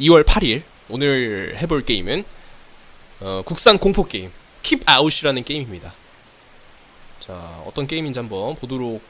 2월 8일 오늘 해볼 게임은 어, 국산 공포 게임 Keep Out이라는 게임입니다. 자 어떤 게임인지 한번 보도록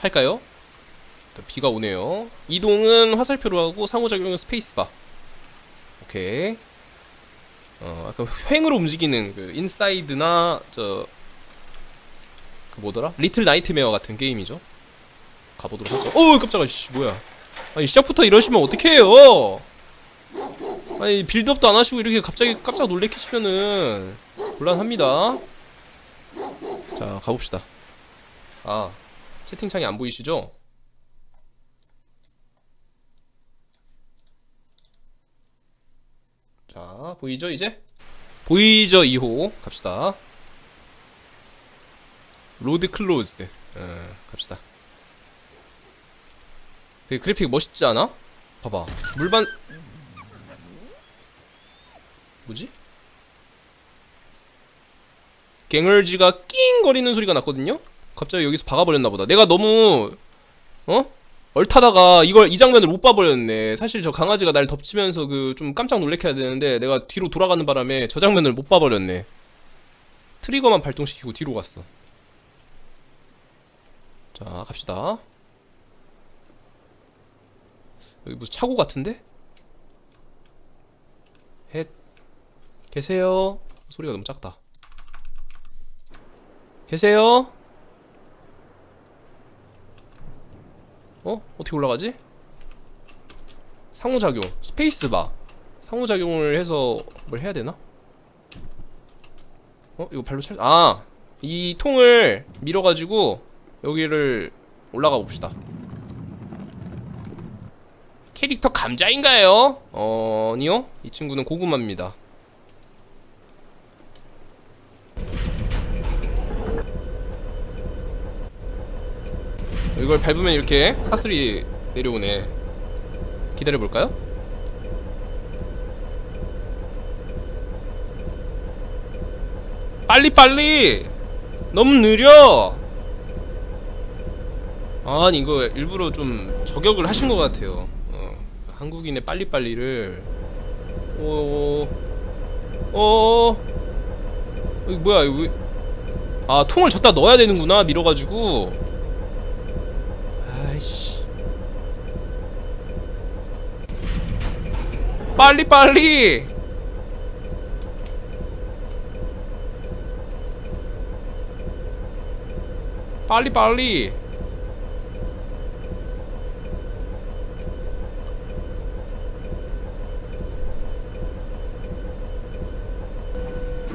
할까요? 비가 오네요. 이동은 화살표로 하고 상호작용은 스페이스바. 오케이. 어 약간 횡으로 움직이는 그 인사이드나 저 그 뭐더라? 리틀 나이트메어 같은 게임이죠. 가보도록 하죠. 어우 깜짝아 씨 뭐야? 아니 시작부터 이러시면 어떡해요? 아니 빌드업도 안 하시고 이렇게 갑자기 깜짝 놀래키시면은 곤란합니다. 자 가봅시다. 아 채팅창이 안 보이시죠? 자 보이죠 이제? 보이죠 2호 갑시다. 로드 클로즈드 어, 갑시다. 되게 그래픽 멋있지 않아? 봐봐 물반 뭐지? 갱얼지가 낑 거리는 소리가 났거든요? 갑자기 여기서 박아버렸나 보다 내가 너무 어? 얼타다가 이걸 이 장면을 못 봐버렸네 사실 저 강아지가 날 덮치면서 그 좀 깜짝 놀래켜야 되는데 내가 뒤로 돌아가는 바람에 저 장면을 못 봐버렸네 트리거만 발동시키고 뒤로 갔어 자 갑시다 여기 무슨 차고 같은데? 헷 계세요? 소리가 너무 작다 계세요? 어? 어떻게 올라가지? 상호작용 스페이스바 상호작용을 해서 뭘 해야 되나? 어? 이거 발로 찰.. 아! 이 통을 밀어가지고 여기를 올라가 봅시다 캐릭터 감자인가요? 어, 아니요. 이 친구는 고구마입니다. 이걸 밟으면 이렇게 사슬이 내려오네. 기다려볼까요? 빨리 빨리! 너무 느려! 아니, 이거 일부러 좀 저격을 하신 것 같아요. 어, 한국인의 빨리빨리를. 오, 오, 이거 뭐야, 이거. 왜- 아, 통을 졌다 넣어야 되는구나, 밀어가지고. 아이씨. 빨리 빨리! 빨리 빨리!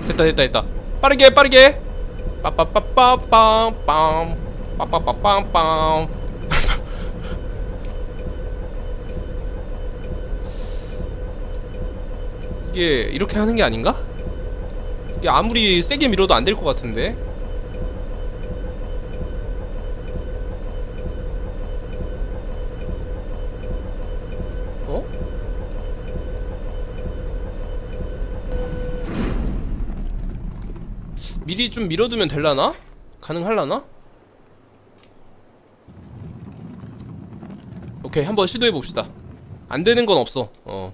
됐다 됐다 됐다 빠르게 빠르게 빠빠빠빠빰빰 빠빠빠빰빰 이게 이렇게 하는 게 아닌가? 이게 아무리 세게 밀어도 안 될 것 같은데 어? 미리 좀 밀어두면 될라나? 가능할라나? 오케이 한번 시도해봅시다 안 되는 건 없어 어.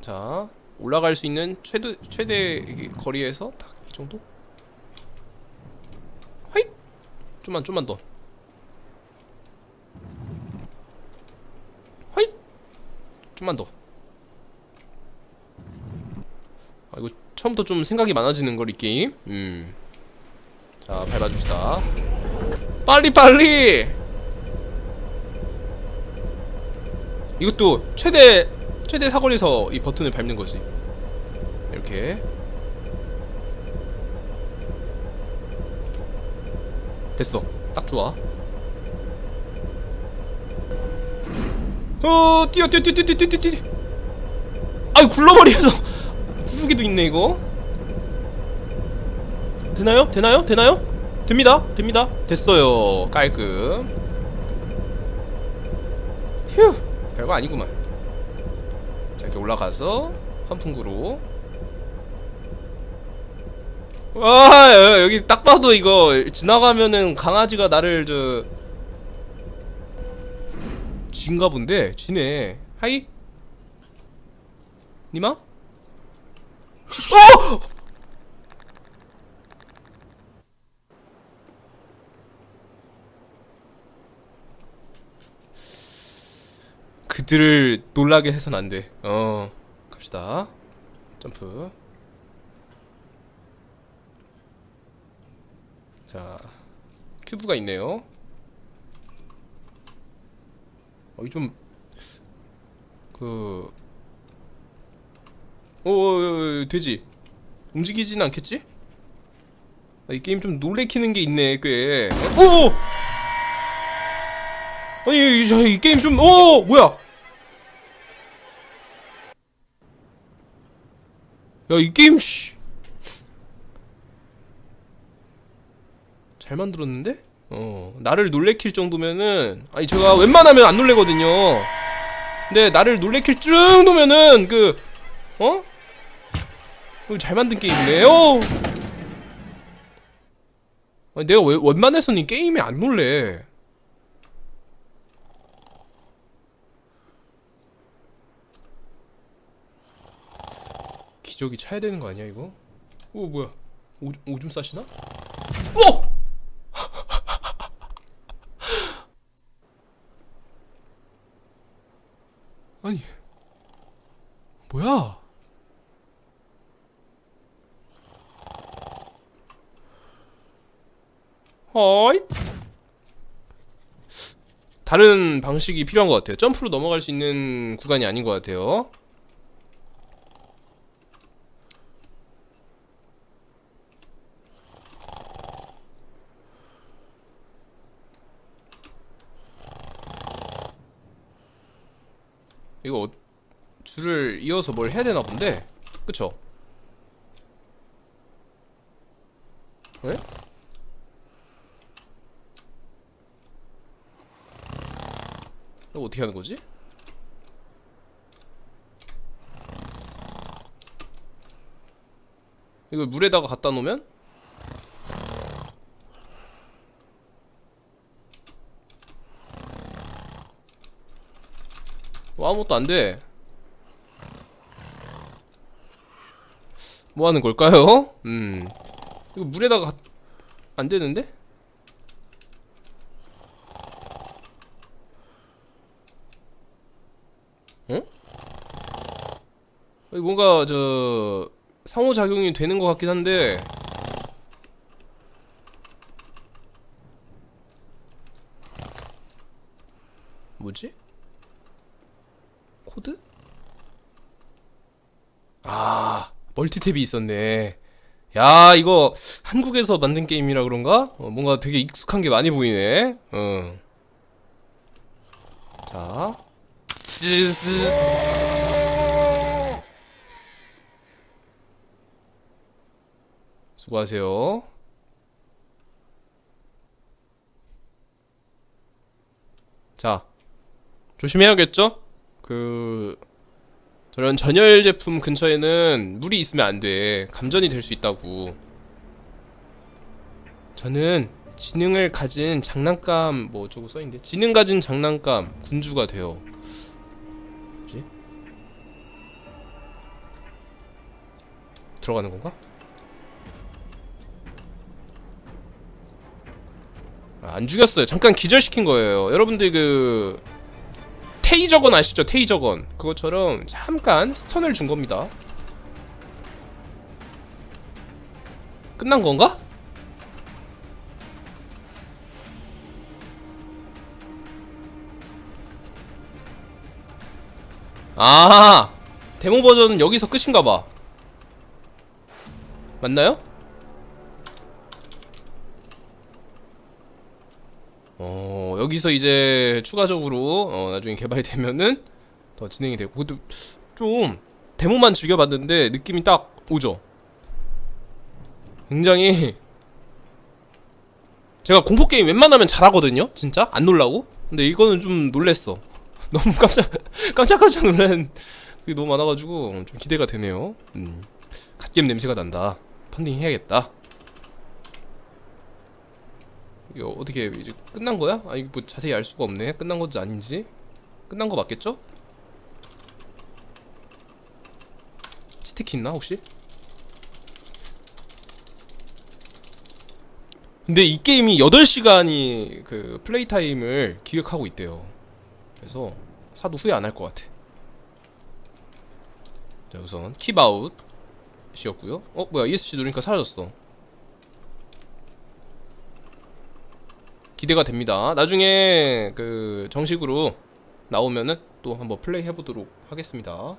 자 올라갈 수 있는 최대, 최대 거리에서 딱 이 정도? 하잇! 좀만 좀만 더 하잇! 좀만 더 아, 이거 처음부터 좀 생각이 많아지는 걸이 게임. 음. 자, 밟아 줍시다. 빨리 빨리. 이것도 최대 최대 사거리에서 이 버튼을 밟는 거지. 이렇게. 됐어. 딱 좋아. 어, 뛰어 뛰어 뛰어 뛰어 뛰어 뛰어. 뛰어. 아이 굴러버려서. 구르기도 있네 이거 되나요? 되나요? 되나요? 됩니다 됩니다 됐어요 깔끔 휴 별거 아니구만 자 이렇게 올라가서 환풍구로 와 여- 여기 딱 봐도 이거 지나가면은 강아지가 나를 저 쥐인가 본데 쥐네 하이 니마? 어! 들을 놀라게 해선 안 돼. 어, 갑시다. 점프. 자, 큐브가 있네요. 어, 이좀 그, 오, 오, 오, 되지. 움직이진 않겠지? 아, 이 게임 좀 놀래키는 게 있네, 꽤. 오! 아니, 이, 저, 이 게임 좀, 오! 뭐야? 야, 이 게임, 씨. 잘 만들었는데? 어, 나를 놀래킬 정도면은, 아니, 제가 웬만하면 안 놀래거든요. 근데 나를 놀래킬 정도면은, 그, 어? 이거 잘 만든 게임이네. 요 아니, 내가 왜, 웬만해서는 이 게임에 안 놀래. 기저귀 차야 되는 거 아니야 이거? 오 뭐야? 오, 오줌 싸시나? 오! 아니 뭐야? 어이? 다른 방식이 필요한 것 같아요. 점프로 넘어갈 수 있는 구간이 아닌 것 같아요. 이거 어- 줄을 이어서 뭘 해야 되나 본데? 그쵸? 네? 이거 어떻게 하는 거지? 이걸 물에다가 갖다 놓으면? 아무것도 안 돼. 뭐 하는 걸까요? 음. 이거 물에다가 갖... 안 되는데? 응? 이거 뭔가 저 상호작용이 되는 것 같긴 한데 뭐지? 코드? 아 멀티탭이 있었네 야 이거 한국에서 만든 게임이라 그런가? 어, 뭔가 되게 익숙한 게 많이 보이네 어. 자 쯔스 수고하세요 자 조심해야겠죠? 그 저런 전열 제품 근처에는 물이 있으면 안 돼. 감전이 될 수 있다고. 저는 지능을 가진 장난감 뭐 어쩌고 써있는데 지능 가진 장난감 군주가 돼요. 뭐지? 들어가는 건가? 아, 안 죽였어요. 잠깐 기절시킨 거예요. 여러분들 그 테이저건 아시죠? 테이저건 그것처럼 잠깐 스턴을 준 겁니다. 끝난 건가? 아 데모 버전은 여기서 끝인가 봐. 맞나요? 어, 여기서 이제 추가적으로 어, 나중에 개발이 되면은 더 진행이 되고 근데 좀 데모만 즐겨봤는데 느낌이 딱 오죠. 굉장히 제가 공포 게임 웬만하면 잘하거든요, 진짜 안 놀라고. 근데 이거는 좀 놀랬어. 너무 깜짝 깜짝깜짝 놀란 게 너무 많아가지고 좀 기대가 되네요. 음, 갓겜 냄새가 난다. 펀딩 해야겠다. 이거 어떻게 이제 끝난 거야? 아 이거 뭐 자세히 알 수가 없네. 끝난 건지 아닌지. 끝난 거 맞겠죠? 스틱 있나 혹시? 근데 이 게임이 8시간이 그 플레이 타임을 기획하고 있대요. 그래서 사도 후회 안 할 것 같아. 자, 우선 킵아웃 이었고요. 어, 뭐야? ESC 누르니까 사라졌어. 기대가 됩니다. 나중에 그 정식으로 나오면은 또 한번 플레이 해보도록 하겠습니다.